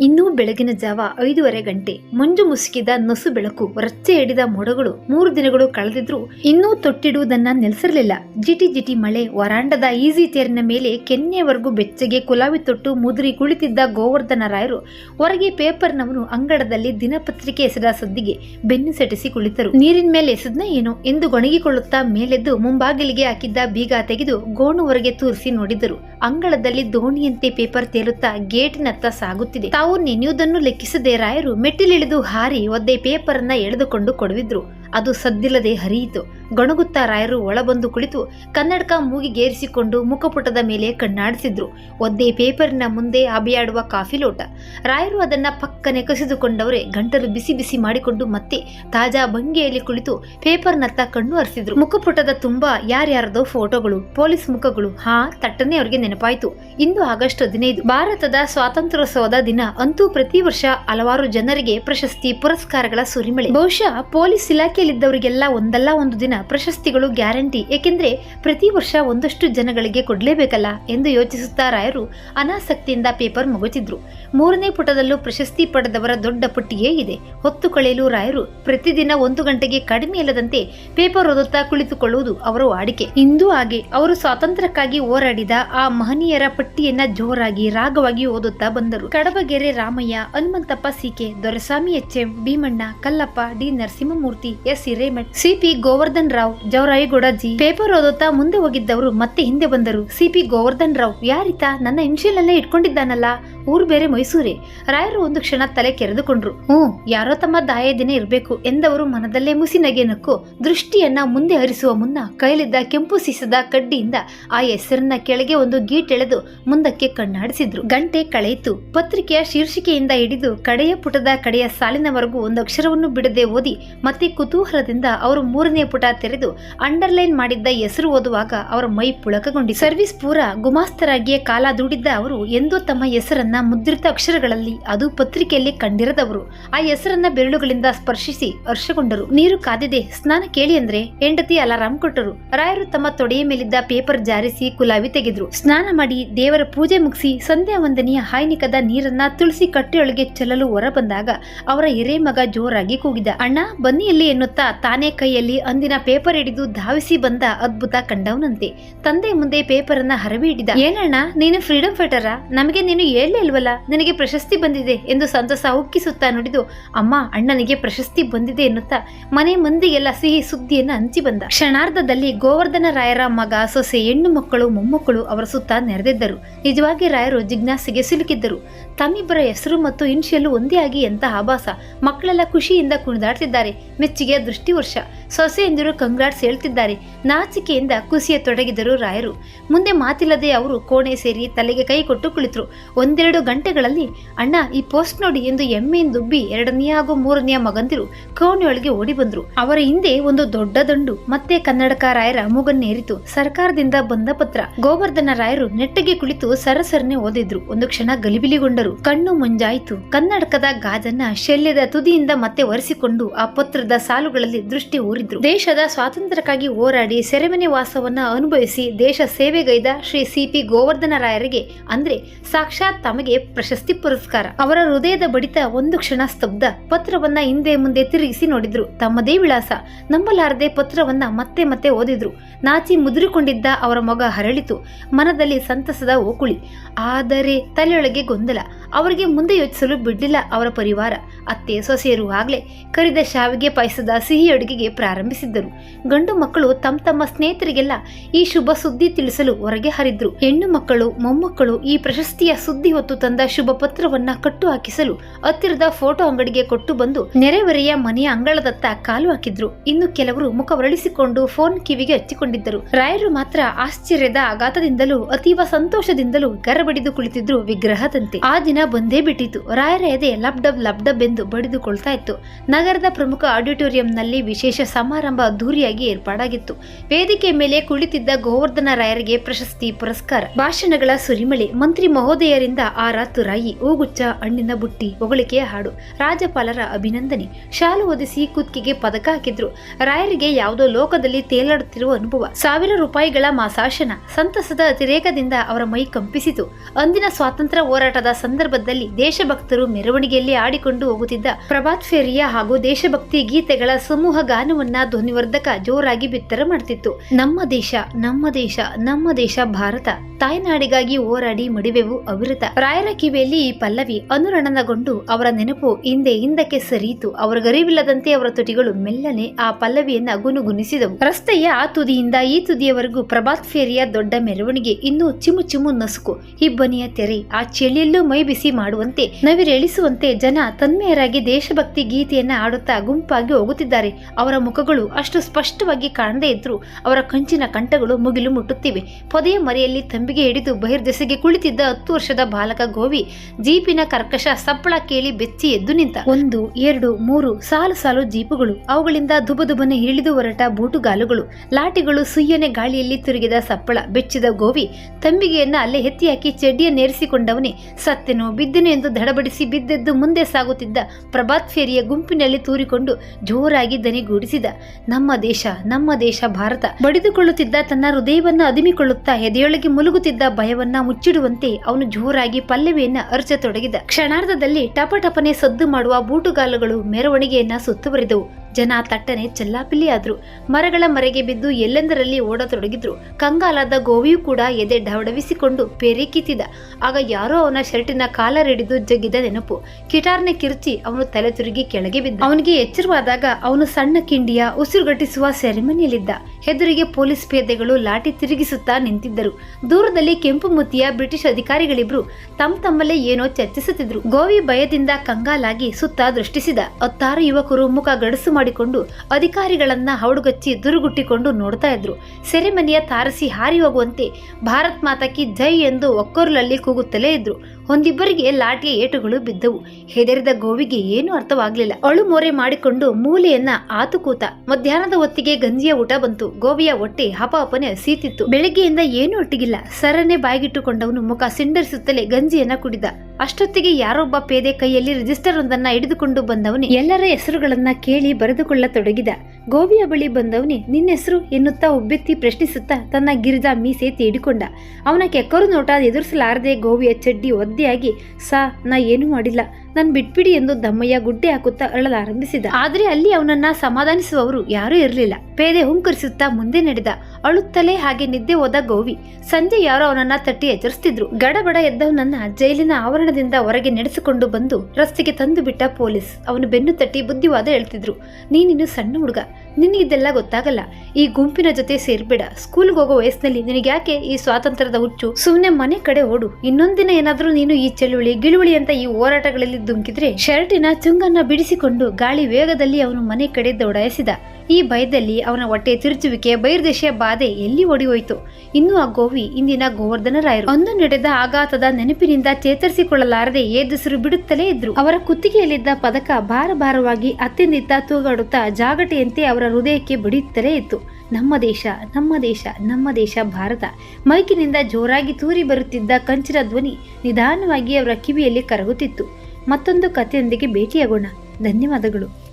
ಇನ್ನೂ ಬೆಳಗಿನ ಜಾವ ಐದೂವರೆ ಗಂಟೆ. ಮಂಜು ಮುಸುಕಿದ ನಸು ಬೆಳಕು, ರಚ್ಚೆ ಹಿಡಿದ ಮೋಡಗಳು ಮೂರು ದಿನಗಳು ಕಳೆದಿದ್ರು ಇನ್ನೂ ತೊಟ್ಟಿಡುವುದನ್ನ ನೆಲೆಸಿರಲಿಲ್ಲ. ಜಿಟಿ ಜಿಟಿ ಮಳೆ, ವರಾಂಡದ ಈಸಿ ತೇರಿನ ಮೇಲೆ ಕೆನ್ನೆವರೆಗೂ ಬೆಚ್ಚಗೆ ಕುಲಾವಿ ತೊಟ್ಟು ಮುದುರಿ ಕುಳಿತಿದ್ದ ಗೋವರ್ಧನ ರಾಯರು, ಹೊರಗೆ ಪೇಪರ್ನವನು ಅಂಗಡದಲ್ಲಿ ದಿನಪತ್ರಿಕೆ ಎಸೆದ ಸದ್ದಿಗೆ ಬೆನ್ನು ಸೆಟಿಸಿ ಕುಳಿತರು. ನೀರಿನ ಮೇಲೆ ಎಸೆದ್ನ ಏನು ಎಂದು ಗೊಣಗಿಕೊಳ್ಳುತ್ತಾ ಮೇಲೆದ್ದು ಮುಂಬಾಗಿಲಿಗೆ ಹಾಕಿದ್ದ ಬೀಗ ತೆಗೆದು ಗೋಣು ಹೊರಗೆ ತೂರಿಸಿ ನೋಡಿದರು. ಅಂಗಳದಲ್ಲಿ ದೋಣಿಯಂತೆ ಪೇಪರ್ ತೇಲುತ್ತಾ ಗೇಟಿನತ್ತ ಸಾಗುತ್ತಿದೆ. ನೆನೆಯುವುದನ್ನು ಲೆಕ್ಕಿಸದೆ ರಾಯರು ಮೆಟ್ಟಿಲಿಳಿದು ಹಾರಿ ಒದ್ದೆ ಪೇಪರ್ ಅನ್ನ ಎಳೆದುಕೊಂಡು ಕೊಡುವಿದ್ರು. ಅದು ಸದ್ದಿಲ್ಲದೆ ಹರಿಯಿತು. ಗೊಣಗುತ್ತಾ ರಾಯರು ಒಳಬಂದು ಕುಳಿತು ಕನ್ನಡಕ ಮೂಗಿಗೇರಿಸಿಕೊಂಡು ಮುಖಪುಟದ ಮೇಲೆ ಕಣ್ಣಾಡಿಸಿದ್ರು. ಒದ್ದೆ ಪೇಪರಿನ ಮುಂದೆ ಅಬಿಯಾಡುವ ಕಾಫಿ ಲೋಟ. ರಾಯರು ಅದನ್ನ ಪಕ್ಕನೆ ಕಸಿದುಕೊಂಡವರೇ ಗಂಟಲು ಬಿಸಿ ಬಿಸಿ ಮಾಡಿಕೊಂಡು ಮತ್ತೆ ತಾಜಾ ಭಂಗಿಯಲ್ಲಿ ಕುಳಿತು ಪೇಪರ್ನತ್ತ ಕಣ್ಣು ಹರಿಸಿದ್ರು. ಮುಖಪುಟದ ತುಂಬಾ ಯಾರ್ಯಾರದೋ ಫೋಟೋಗಳು, ಪೊಲೀಸ್ ಮುಖಗಳು, ಹಾ, ತಟ್ಟನೆ ಅವರಿಗೆ ನೆನಪಾಯಿತು. ಇಂದು ಆಗಸ್ಟ್ ಹದಿನೈದು. ಭಾರತದ ಸ್ವಾತಂತ್ರ್ಯೋತ್ಸವದ ದಿನ. ಅಂತೂ ಪ್ರತಿ ವರ್ಷ ಹಲವಾರು ಜನರಿಗೆ ಪ್ರಶಸ್ತಿ, ಪುರಸ್ಕಾರಗಳ ಸುರಿಮಳೆ. ಬಹುಶಃ ಪೊಲೀಸ್ ಇಲಾಖೆಯಲ್ಲಿದ್ದವರಿಗೆಲ್ಲ ಒಂದಲ್ಲ ಒಂದು ದಿನ. ಪ್ರಶಸ್ತಿಗಳು ಗ್ಯಾರಂಟಿ, ಏಕೆಂದ್ರೆ ಪ್ರತಿ ವರ್ಷ ಒಂದಷ್ಟು ಜನಗಳಿಗೆ ಕೊಡಲೇಬೇಕಲ್ಲ ಎಂದು ಯೋಚಿಸುತ್ತಾ ರಾಯರು ಅನಾಸಕ್ತಿಯಿಂದ ಪೇಪರ್ ಮುಗುತ್ತಿದ್ರು ಮೂರನೇ ಪುಟದಲ್ಲೂ ಪ್ರಶಸ್ತಿ ಪಡೆದವರ ದೊಡ್ಡ ಪಟ್ಟಿಯೇ ಇದೆ. ಹೊತ್ತು ಕಳೆಯಲು ರಾಯರು ಪ್ರತಿದಿನ ಒಂದು ಗಂಟೆಗೆ ಕಡಿಮೆ ಇಲ್ಲದಂತೆ ಪೇಪರ್ ಓದುತ್ತಾ ಕುಳಿತುಕೊಳ್ಳುವುದು ಅವರ ವಾಡಿಕೆ. ಇಂದೂ ಹಾಗೆ ಅವರು ಸ್ವಾತಂತ್ರ್ಯಕ್ಕಾಗಿ ಹೋರಾಡಿದ ಆ ಮಹನೀಯರ ಪಟ್ಟಿಯನ್ನ ಜೋರಾಗಿ ರಾಗವಾಗಿ ಓದುತ್ತಾ ಬಂದರು. Kadabagere Ramaiah, Hanumanthappa C K, Doreswamy H M, Bhimanna, Kallappa, D Narasimhamurthy, S. Hiremath C P Govardhan Rao Javarayagowda G paper ಓದುತ್ತಾ ಮುಂದೆ ಹೋಗಿದ್ದವರು ಮತ್ತೆ ಹಿಂದೆ ಬಂದರು. ಸಿಪಿ ಗೋವರ್ಧನ್ ರಾವ್, ಯಾರಿತ? ನನ್ನ ಇನ್ಶಿಯಲ್ ಇಟ್ಕೊಂಡಿದ್ದಾನಲ್ಲ. ಊರು ಬೇರೆ ಮೈಸೂರೇ. ರಾಯರು ಒಂದು ಕ್ಷಣ ತಲೆ ಕೆರೆದುಕೊಂಡ್ರು. ಹ್ಞೂ, ಯಾರೋ ತಮ್ಮ ದಾಯ ದಿನ ಇರಬೇಕು ಎಂದವರು ಮನದಲ್ಲೇ ಮುಸಿ ನಗೆ ನಕ್ಕು ದೃಷ್ಟಿಯನ್ನ ಮುಂದೆ ಹರಿಸುವ ಮುನ್ನ ಕೈಲಿದ್ದ ಕೆಂಪು ಸೀಸದ ಕಡ್ಡಿಯಿಂದ ಆ ಹೆಸರನ್ನ ಕೆಳಗೆ ಒಂದು ಗೀಟ್ ಎಳೆದು ಮುಂದಕ್ಕೆ ಕಣ್ಣಾಡಿಸಿದ್ರು. ಗಂಟೆ ಕಳೆಯಿತು. ಪತ್ರಿಕೆಯ ಶೀರ್ಷಿಕೆಯಿಂದ ಹಿಡಿದು ಕಡೆಯ ಪುಟದ ಕಡೆಯ ಸಾಲಿನವರೆಗೂ ಒಂದು ಅಕ್ಷರವನ್ನು ಬಿಡದೆ ಓದಿ ಮತ್ತೆ ಕುತೂಹಲದಿಂದ ಅವರು ಮೂರನೇ ಪುಟ ತೆರೆದು ಅಂಡರ್ಲೈನ್ ಮಾಡಿದ್ದ ಹೆಸರು ಓದುವಾಗ ಅವರ ಮೈ ಪುಳಕಗೊಂಡಿ ಸರ್ವಿಸ್ ಪೂರ ಗುಮಾಸ್ತರಾಗಿಯೇ ಕಾಲ ದೂಡಿದ್ದ ಅವರು ಎಂದೂ ತಮ್ಮ ಹೆಸರನ್ನ ಮುದ್ರಿತ ಅಕ್ಷರಗಳಲ್ಲಿ ಅದು ಪತ್ರಿಕೆಯಲ್ಲಿ ಕಂಡಿರದವರು. ಆ ಹೆಸರನ್ನ ಬೆರಳುಗಳಿಂದ ಸ್ಪರ್ಶಿಸಿ ಹರ್ಷಗೊಂಡರು. ನೀರು ಕಾದಿದೆ. ಸ್ನಾನ ಕೇಳಿ ಅಂದ್ರೆ ಹೆಂಡತಿ ಅಲಾರಾಮ್ ಕೊಟ್ಟರು. ರಾಯರು ತಮ್ಮ ತೊಡೆಯ ಮೇಲಿದ್ದ ಪೇಪರ್ ಜಾರಿಸಿ ಕುಲಾವಿ ತೆಗೆದ್ರು. ಸ್ನಾನ ಮಾಡಿ ದೇವರ ಪೂಜೆ ಮುಗಿಸಿ ಸಂಧ್ಯಾ ವಂದನೆಯ ಹಾಯ್ನಿಕದ ನೀರನ್ನ ತುಳಸಿ ಕಟ್ಟೆಯೊಳಗೆ ಚೆಲ್ಲಲು ಹೊರ ಬಂದಾಗ ಅವರ ಹಿರೇ ಮಗ ಜೋರಾಗಿ ಕೂಗಿದ. ಅಣ್ಣ ಬನ್ನಿ ಇಲ್ಲಿ ಎನ್ನುತ್ತಾ ತಾನೇ ಕೈಯಲ್ಲಿ ಅಂದಿನ ಪೇಪರ್ ಹಿಡಿದು ಧಾವಿಸಿ ಬಂದ ಅದ್ಭುತ ಕಂಡವನಂತೆ. ತಂದೆ ಮುಂದೆ ಪೇಪರ್ ಅನ್ನ ಹರವಿ ಹಿಡಿದ. ಏನಣ್ಣ, ನೀನು ಫ್ರೀಡಂ ಫೈಟರ? ನಮಗೆ ನೀನು ಹೇಳಲೇ ಇಲ್ವಲ್ಲ ನನಗೆ ಪ್ರಶಸ್ತಿ ಬಂದಿದೆ ಎಂದು ಸಂತಸ ಉಕ್ಕಿಸುತ್ತಾ ನುಡಿದು, ಅಮ್ಮ, ಅಣ್ಣನಿಗೆ ಪ್ರಶಸ್ತಿ ಬಂದಿದೆ ಎನ್ನುತ್ತಾ ಮನೆ ಮಂದಿಗೆಲ್ಲ ಸಿಹಿ ಸುದ್ದಿಯನ್ನು ಹಂಚಿ ಬಂದ. ಕ್ಷಣಾರ್ಧದಲ್ಲಿ ಗೋವರ್ಧನ ರಾಯರ ಮಗ, ಸೊಸೆ, ಹೆಣ್ಣು ಮಕ್ಕಳು, ಮೊಮ್ಮಕ್ಕಳು ಅವರ ಸುತ್ತ ನೆರೆದಿದ್ದರು. ನಿಜವಾಗಿ ರಾಯರು ಜಿಜ್ಞಾಸೆಗೆ ಸಿಲುಕಿದ್ದರು. ತಮ್ಮಿಬ್ಬರ ಹೆಸರು ಮತ್ತು ಇನ್ಶಿಯಲ್ಲು ಒಂದೇ ಆಗಿ ಎಂತ ಆಭಾಸ. ಮಕ್ಕಳೆಲ್ಲ ಖುಷಿಯಿಂದ ಕುಣಿದಾಡ್ತಿದ್ದಾರೆ. ಮೆಚ್ಚುಗೆಯ ದೃಷ್ಟಿ ವರ್ಷ ಸೊಸೆಯಂದಿರು ಕಂಗ್ರಾಟ್ಸ್ ಹೇಳ್ತಿದ್ದಾರೆ. ನಾಚಿಕೆಯಿಂದ ಖುಷಿಯ ತೊಡಗಿದರು ರಾಯರು. ಮುಂದೆ ಮಾತಿಲ್ಲದೆ ಅವರು ಕೋಣೆ ಸೇರಿ ತಲೆಗೆ ಕೈ ಕೊಟ್ಟು ಕುಳಿತರು. ಒಂದೆರಡು ಗಂಟೆಗಳಲ್ಲಿ ಅಣ್ಣ ಈ ಪೋಸ್ಟ್ ನೋಡಿ ಎಂದು ಎಮ್ಮೆಯಿಂದುಬ್ಬಿ ಎರಡನೆಯ ಹಾಗೂ ಮೂರನೆಯ ಮಗಂದಿರು ಕೋಣೆಯೊಳಗೆ ಓಡಿ ಬಂದ್ರು. ಅವರ ಹಿಂದೆ ಒಂದು ದೊಡ್ಡ ದಂಡು, ಮತ್ತೆ ಕನ್ನಡಕ ರಾಯರ ಮೂಗನ್ನೇರಿತು. ಸರ್ಕಾರದಿಂದ ಬಂದ ಪತ್ರ. ಗೋವರ್ಧನ ರಾಯರು ನೆಟ್ಟಗೆ ಕುಳಿತು ಸರಸರನೆ ಓದಿದ್ರು. ಒಂದು ಕ್ಷಣ ಗಲಿಬಿಲಿಗೊಂಡರು. ಕಣ್ಣು ಮುಂಜಾಯಿತು. ಕನ್ನಡಕದ ಗಾಜನ್ನ ಶಲ್ಯದ ತುದಿಯಿಂದ ಮತ್ತೆ ಒರೆಸಿಕೊಂಡು ಆ ಪತ್ರದ ಸಾಲುಗಳಲ್ಲಿ ದೃಷ್ಟಿ ಊರಿದ್ರು ದೇಶದ ಸ್ವಾತಂತ್ರ್ಯಕ್ಕಾಗಿ ಹೋರಾಡಿ ಸೆರೆಮನೆ ವಾಸವನ್ನ ಅನುಭವಿಸಿ ದೇಶ ಸೇವೆಗೈದ ಶ್ರೀ ಸಿಪಿ ಗೋವರ್ಧನ ರಾಯರಿಗೆ ಅಂದ್ರೆ ಸಾಕ್ಷಾತ್ ತಮಗೆ ಪ್ರಶಸ್ತಿ ಪುರಸ್ಕಾರ. ಅವರ ಹೃದಯದ ಬಡಿತ ಒಂದು ಕ್ಷಣ ಸ್ತಬ್ಧ. ಪತ್ರವನ್ನ ಹಿಂದೆ ಮುಂದೆ ತಿರುಗಿಸಿ ನೋಡಿದ್ರು. ತಮ್ಮದೇ ವಿಳಾಸ. ನಂಬಲಾರದೆ ಪತ್ರವನ್ನ ಮತ್ತೆ ಮತ್ತೆ ಓದಿದ್ರು. ನಾಚಿ ಮುದುರಿಕೊಂಡಿದ್ದ ಅವರ ಮೊಗ ಹರಳಿತು. ಮನದಲ್ಲಿ ಸಂತಸದ ಓಕುಳಿ. ಆದರೆ ತಲೆಯೊಳಗೆ ಗೊಂದಲ. ಅವರಿಗೆ ಮುಂದೆ ಯೋಚಿಸಲು ಬಿಡ್ಲಿಲ್ಲ ಅವರ ಪರಿವಾರ. ಅತ್ತೆ, ಸೊಸೆಯರು ಆಗ್ಲೇ ಕರಿದ ಶಾವಿಗೆ ಪಾಯಸದ ಸಿಹಿ ಅಡುಗೆಗೆ ಪ್ರಾರಂಭಿಸಿದ್ದರು. ಗಂಡು ಮಕ್ಕಳು ತಮ್ಮ ತಮ್ಮ ಸ್ನೇಹಿತರಿಗೆಲ್ಲ ಈ ಶುಭ ಸುದ್ದಿ ತಿಳಿಸಲು ಹೊರಗೆ ಹರಿದ್ರು. ಹೆಣ್ಣು ಮಕ್ಕಳು, ಮೊಮ್ಮಕ್ಕಳು ಈ ಪ್ರಶಸ್ತಿಯ ಸುದ್ದಿ ಹೊತ್ತು ತಂದ ಶುಭ ಪತ್ರವನ್ನ ಕಟ್ಟು ಹಾಕಿಸಲು ಹತ್ತಿರದ ಫೋಟೋ ಅಂಗಡಿಗೆ ಕೊಟ್ಟು ಬಂದು ನೆರೆಹೊರೆಯ ಮನೆಯ ಅಂಗಳದತ್ತ ಕಾಲು ಹಾಕಿದ್ರು. ಇನ್ನು ಕೆಲವರು ಮುಖ ಹೊರಳಿಸಿಕೊಂಡು ಫೋನ್ ಕಿವಿಗೆ ಹಚ್ಚಿಕೊಂಡಿದ್ದರು. ರಾಯರು ಮಾತ್ರ ಆಶ್ಚರ್ಯದ ಆಘಾತದಿಂದಲೂ ಅತೀವ ಸಂತೋಷದಿಂದಲೂ ಗರಬಡಿದು ಕುಳಿತಿದ್ರು ವಿಗ್ರಹದಂತೆ. ಆ ದಿನ ಬಂದೇ ಬಿಟ್ಟಿತು ರಾಯರ ಎದೆ ಲಬ್ಡಬ್ ಲಬ್ಡಬ್ ಎಂದು ಬಡಿದುಕೊಳ್ತಾ ಇತ್ತು. ನಗರದ ಪ್ರಮುಖ ಆಡಿಟೋರಿಯಂನಲ್ಲಿ ವಿಶೇಷ ಸಮಾರಂಭ ಅದ್ದೂರಿಯಾಗಿ ಏರ್ಪಾಡಾಗಿತ್ತು. ವೇದಿಕೆ ಮೇಲೆ ಕುಳಿತಿದ್ದ ಗೋವರ್ಧನ ರಾಯರಿಗೆ ಪ್ರಶಸ್ತಿ ಪುರಸ್ಕಾರ. ಭಾಷಣಗಳ ಸುರಿಮಳೆ. ಮಂತ್ರಿ ಮಹೋದಯರಿಂದ ಆರ ತುರಾಯಿ ಹೂಗುಚ್ಚ ಹಣ್ಣಿನ ಬುಟ್ಟಿ, ಹೊಗಳಿಕೆಯ ಹಾಡು. ರಾಜ್ಯಪಾಲರ ಅಭಿನಂದನೆ. ಶಾಲು ಒದಿಸಿ ಕುತ್ತಿಗೆಗೆ ಪದಕ ಹಾಕಿದ್ರು. ರಾಯರಿಗೆ ಯಾವುದೋ ಲೋಕದಲ್ಲಿ ತೇಲಾಡುತ್ತಿರುವ ಅನುಭವ. ಸಾವಿರ ರೂಪಾಯಿಗಳ ಮಾಸಾಶನ. ಸಂತಸದ ಅತಿರೇಕದಿಂದ ಅವರ ಮೈ ಕಂಪಿಸಿತು. ಅಂದಿನ ಸ್ವಾತಂತ್ರ್ಯ ಹೋರಾಟದ ಸಂದರ್ಭದಲ್ಲಿ ದೇಶಭಕ್ತರು ಮೆರವಣಿಗೆಯಲ್ಲಿ ಆಡಿಕೊಂಡು ಹೋಗುತ್ತಿದ್ದ ಪ್ರಭಾತ್ ಫೇರಿಯ ಹಾಗೂ ದೇಶಭಕ್ತಿ ಗೀತೆಗಳ ಸಮೂಹ ಗಾನವನ್ನ ಧ್ವನಿವರ್ಧಕ ಜೋರಾಗಿ ಬಿತ್ತರ ಮಾಡ್ತಿತ್ತು. ನಮ್ಮ ದೇಶ ನಮ್ಮ ದೇಶ ನಮ್ಮ ದೇಶ ಭಾರತ. ತಾಯ್ನಾಡಿಗಾಗಿ ಹೋರಾಡಿ ಮಡಿವೆವು ಅವಿರತ. ರಾಯರ ಕಿವಿಯಲ್ಲಿ ಈ ಪಲ್ಲವಿ ಅನುರಣನಗೊಂಡು ಅವರ ನೆನಪು ಹಿಂದೆ ಹಿಂದಕ್ಕೆ ಸರಿಯಿತು ಅವರ ಗರಿವಿಲ್ಲದಂತೆ ಅವರ ತುಟಿಗಳು ಮೆಲ್ಲನೆ ಆ ಪಲ್ಲವಿಯನ್ನ ಗುನುಗುನಿಸಿದವು. ರಸ್ತೆಯ ಆ ತುದಿಯಿಂದ ಈ ತುದಿಯವರೆಗೂ ಪ್ರಭಾತ್ ಫೇರಿಯ ದೊಡ್ಡ ಮೆರವಣಿಗೆ ಇನ್ನೂ ಚಿಮು ಚಿಮು ನಸುಕು. ಇಬ್ಬನಿಯ ತೆರೆ, ಆ ಚಳಿಯಲ್ಲೂ ಮೈ ಬಿಸಿ ಮಾಡುವಂತೆ ನವಿರೇಳಿಸುವಂತೆ ಜನ ತನ್ಮಯರಾಗಿ ದೇಶಭಕ್ತಿ ಗೀತೆಯನ್ನ ಆಡುತ್ತಾ ಗುಂಪಾಗಿ ಹೋಗುತ್ತಿದ್ದಾರೆ. ಅವರ ಮುಖಗಳು ಅಷ್ಟು ಸ್ಪಷ್ಟವಾಗಿ ಕಾಣದೇ ಇದ್ರು ಅವರ ಕಂಚಿನ ಕಂಠಗಳು ಮುಗಿಲು ಮುಟ್ಟುತ್ತಿವೆ. ಪೊದೆಯ ಮರೆಯಲ್ಲಿ ತಂಬಿಗೆ ಹಿಡಿದು ಬಹಿರ್ದೆಸೆಗೆ ಕುಳಿತಿದ್ದ ಹತ್ತು ವರ್ಷದ ಬಾಲಕ ಗೋವಿ ಜೀಪಿನ ಕರ್ಕಶ ಸಪ್ಪಳ ಕೇಳಿ ಬೆಚ್ಚಿ ಎದ್ದು ನಿಂತ. ಒಂದು, ಎರಡು, ಮೂರು ಸಾಲು ಸಾಲು ಜೀಪುಗಳು. ಅವುಗಳಿಂದ ದುಬದುಬನೆ ಇಳಿದು ಹೊರಟ ಬೂಟುಗಾಲುಗಳು. ಲಾಟಿಗಳು ಸುಯ್ಯನೆ ಗಾಳಿಯಲ್ಲಿ ತಿರುಗಿದ ಸಪ್ಪಳ ಬೆಚ್ಚಿದ ಗೋವಿ ತಂಬಿಗೆಯನ್ನ ಅಲ್ಲೇ ಎತ್ತಿ ಹಾಕಿ ಚೆಡ್ಡಿಯ ನೇರಿಸಿಕೊಂಡವನೇ ಸತ್ತೆನೋ ಬಿದ್ದೆನೋ ಎಂದು ದಡಬಡಿಸಿ ಬಿದ್ದೆದ್ದು ಮುಂದೆ ಸಾಗುತ್ತಿದ್ದ ಪ್ರಭಾತ್ ಫೇರಿಯ ಗುಂಪಿನಲ್ಲಿ ತೂರಿಕೊಂಡು ಜೋರಾಗಿ ದನಿಗೂಡಿಸಿದ. ನಮ್ಮ ದೇಶ ನಮ್ಮ ದೇಶ ಭಾರತ. ಬಡಿದುಕೊಳ್ಳುತ್ತಿದ್ದ ತನ್ನ ಹೃದಯವನ್ನ ಅದಿಮಿಕೊಳ್ಳುತ್ತಾ ಎದೆಯೊಳಗೆ ಮುಲುಗುತ್ತಿದ್ದ ಭಯವನ್ನ ಮುಚ್ಚಿಡುವಂತೆ ಅವನು ಜೋರಾಗಿ ಪಲ್ಲವಿಯನ್ನ ಅರಚತೊಡಗಿದ. ಕ್ಷಣಾರ್ಧದಲ್ಲಿ ಟಪಟಪನೆ ಸದ್ದು ಮಾಡುವ ಬೂಟುಗಾಲುಗಳು ಮೆರವಣಿಗೆಯನ್ನ ಸುತ್ತುವರಿದವು. ಜನ ತಟ್ಟನೆ ಚೆಲ್ಲಾಪಿಲ್ಲಿಯಾದ್ರು. ಮರಗಳ ಮರೆಗೆ ಬಿದ್ದು ಎಲ್ಲೆಂದರಲ್ಲಿ ಓಡತೊಡಗಿದ್ರು. ಕಂಗಾಲಾದ ಗೋವಿಯೂ ಕೂಡ ಎದೆ ಢವಡವಿಸಿಕೊಂಡು ಪೇರೇಕಿತ್ತಿದ ಆಗ ಯಾರೋ ಅವನ ಶರ್ಟಿನ ಕಾಲರ್ ಹಿಡಿದು ಜಗ್ಗಿದ ನೆನಪು. ಕಿಟಾರ್ನೆ ಕಿರುಚಿ ಅವನು ತಲೆ ತಿರುಗಿ ಕೆಳಗೆ ಬಿದ್ದ. ಅವನಿಗೆ ಎಚ್ಚರವಾದಾಗ ಅವನು ಸಣ್ಣ ಕಿಂಡಿಯ ಉಸಿರುಗಟ್ಟಿಸುವ ಸೆರೆಮನಿಯಲ್ಲಿದ್ದ. ಎದುರಿಗೆ ಪೊಲೀಸ್ ಪೇದೆಗಳು ಲಾಠಿ ತಿರುಗಿಸುತ್ತಾ ನಿಂತಿದ್ದರು. ದೂರದಲ್ಲಿ ಕೆಂಪು ಮುತ್ತಿಯ ಬ್ರಿಟಿಷ್ ಅಧಿಕಾರಿಗಳಿಬ್ರು ತಮ್ಮ ತಮ್ಮಲ್ಲೇ ಏನೋ ಚರ್ಚಿಸುತ್ತಿದ್ರು. ಗೋವಿ ಭಯದಿಂದ ಕಂಗಾಲಾಗಿ ಸುತ್ತ ದೃಷ್ಟಿಸಿದ. ಹತ್ತಾರು ಯುವಕರು ಮುಖ ಗಡಸು ಮಾಡಿಕೊಂಡು ಅಧಿಕಾರಿಗಳನ್ನ ಹೌಡುಗಚ್ಚಿ ದುರುಗುಟ್ಟಿಕೊಂಡು ನೋಡ್ತಾ ಇದ್ರು. ಸೆರೆಮನೆಯ ತಾರಸಿ ಹಾರಿ ಹೋಗುವಂತೆ ಭಾರತ್ ಮಾತಾಕಿ ಜೈ ಎಂದು ಒಕ್ಕೊರಲಲ್ಲಿ ಕೂಗುತ್ತಲೇ ಇದ್ರು. ಒಂದಿಬ್ಬರಿಗೆ ಲಾಠಿಯ ಏಟುಗಳು ಬಿದ್ದವು. ಹೆದರಿದ ಗೋವಿಗೆ ಏನೂ ಅರ್ಥವಾಗಲಿಲ್ಲ. ಅಳು ಮೋರೆ ಮಾಡಿಕೊಂಡು ಮೂಲೆಯನ್ನ ಆತು ಕೂತ ಮಧ್ಯಾಹ್ನದ ಹೊತ್ತಿಗೆ ಗಂಜಿಯ ಊಟ ಬಂತು. ಗೋವಿಯ ಹೊಟ್ಟೆ ಹಪ ಹಪನೆ ಸೀತಿತ್ತು. ಬೆಳಗ್ಗೆಯಿಂದ ಏನೂ ಒಟ್ಟಿಗಿಲ್ಲ ಸರನೆ ಬಾಯಿಗಿಟ್ಟುಕೊಂಡವನು ಮುಖ ಸಿಂಡರಿಸುತ್ತಲೇ ಗಂಜಿಯನ್ನ ಕುಡಿದ. ಅಷ್ಟೊತ್ತಿಗೆ ಯಾರೊಬ್ಬ ಪೇದೆ ಕೈಯಲ್ಲಿ ರಿಜಿಸ್ಟರ್ ಒಂದನ್ನ ಹಿಡಿದುಕೊಂಡು ಬಂದವನೇ. ಎಲ್ಲರ ಹೆಸರುಗಳನ್ನ ಕೇಳಿ ಬರೆದುಕೊಳ್ಳತೊಡಗಿದ. ಗೋವಿಯ ಬಳಿ ಬಂದವನೇ ನಿನ್ನ ಹೆಸರು ಎನ್ನುತ್ತಾ ಒಬ್ಬೆತ್ತಿ ಪ್ರಶ್ನಿಸುತ್ತಾ ತನ್ನ ಗಿರಿಜಾ ಮೀಸೆ ತೀಡಿಕೊಂಡ. ಅವನ ಕೆಕ್ಕರು ನೋಟ ಎದುರಿಸಲಾರದೆ ಗೋವಿಯ ಚಡ್ಡಿ ಒದ್ದೆಯಾಗಿ, ಸಾ, ನಾ ಏನೂ ಮಾಡಿಲ್ಲ. ನನ್ ಬಿಟ್ಬಿಡಿ ಎಂದು ದಮ್ಮಯ್ಯ ಗುಡ್ಡೆ ಹಾಕುತ್ತಾ ಅಳಲಾರಂಭಿಸಿದ ಆದ್ರೆ ಅಲ್ಲಿ ಅವನನ್ನ ಸಮಾಧಾನಿಸುವವರು ಯಾರೂ ಇರಲಿಲ್ಲ. ಪೇದೆ ಹುಂಕರಿಸುತ್ತಾ ಮುಂದೆ ನಡೆದ. ಅಳುತ್ತಲೇ ಹಾಗೆ ನಿದ್ದೆ ಹೋದ ಗೋವಿ. ಸಂಜೆ ಯಾರೋ ಅವನನ್ನ ತಟ್ಟಿ ಎಚ್ಚರಿಸ್ತಿದ್ರು. ಗಡಬಡ ಎದ್ದವನನ್ನ ಜೈಲಿನ ಆವರಣದಿಂದ ಹೊರಗೆ ನಡೆಸಿಕೊಂಡು ಬಂದು ರಸ್ತೆಗೆ ತಂದು ಬಿಟ್ಟ ಪೊಲೀಸ್. ಅವನು ಬೆನ್ನು ತಟ್ಟಿ ಬುದ್ಧಿವಾದ ಹೇಳ್ತಿದ್ರು, ನೀನಿನ್ನು ಸಣ್ಣ ಹುಡುಗ ನಿನಗಿದೆಲ್ಲ ಗೊತ್ತಾಗಲ್ಲ. ಈ ಗುಂಪಿನ ಜೊತೆ ಸೇರ್ಬೇಡ. ಸ್ಕೂಲ್ಗೆ ಹೋಗೋ ವಯಸ್ಸಿನಲ್ಲಿ ನಿನಗ್ಯಾಕೆ ಈ ಸ್ವಾತಂತ್ರ್ಯದ ಹುಚ್ಚು? ಸುಮ್ಮನೆ ಮನೆ ಕಡೆ ಓಡು. ಇನ್ನೊಂದಿನ ಏನಾದರೂ ನೀನು ಈ ಚಳುವಳಿ, ಗಿಳುವಳಿ ಅಂತ ಈ ಹೋರಾಟಗಳಲ್ಲಿ ದುಂಕಿದ್ರೆ, ಶರ್ಟಿನ ಚುಂಗನ್ನ ಬಿಡಿಸಿಕೊಂಡು ಗಾಳಿ ವೇಗದಲ್ಲಿ ಅವನು ಮನೆ ಕಡೆ ದೌಡಾಯಿಸಿದ. ಈ ಭಯದಲ್ಲಿ ಅವನ ಹೊಟ್ಟೆ ತಿರುಚುವಿಕೆ ಬೈರ್ದೇಶಿಯ ಬಾಧೆ ಎಲ್ಲಿ ಓಡಿಹೋಯಿತು ಇನ್ನು ಆ ಗೋವಿ ಇಂದಿನ ಗೋವರ್ಧನ ರಾಯರು. ಅಂದು ನಡೆದ ಆಘಾತದ ನೆನಪಿನಿಂದ ಚೇತರಿಸಿಕೊಳ್ಳಲಾರದೆ ಏದುಸಿರು ಬಿಡುತ್ತಲೇ ಇದ್ರು. ಅವರ ಕುತ್ತಿಗೆಯಲ್ಲಿದ್ದ ಪದಕ ಭಾರ ಭಾರವಾಗಿ ಅತ್ಯಂತ ತೂಗಾಡುತ್ತಾ ಜಾಗಟೆಯಂತೆ ಅವರ ಹೃದಯಕ್ಕೆ ಬಡಿಯುತ್ತಲೇ ಇತ್ತು. ನಮ್ಮ ದೇಶ ನಮ್ಮ ದೇಶ ನಮ್ಮ ದೇಶ ಭಾರತ. ಮೈಕಿನಿಂದ ಜೋರಾಗಿ ತೂರಿ ಬರುತ್ತಿದ್ದ ಕಂಚಿನ ಧ್ವನಿ ನಿಧಾನವಾಗಿ ಅವರ ಕಿವಿಯಲ್ಲಿ ಕರಗುತ್ತಿತ್ತು. ಮತ್ತೊಂದು ಕಥೆಯೊಂದಿಗೆ ಭೇಟಿಯಾಗೋಣ. ಧನ್ಯವಾದಗಳು.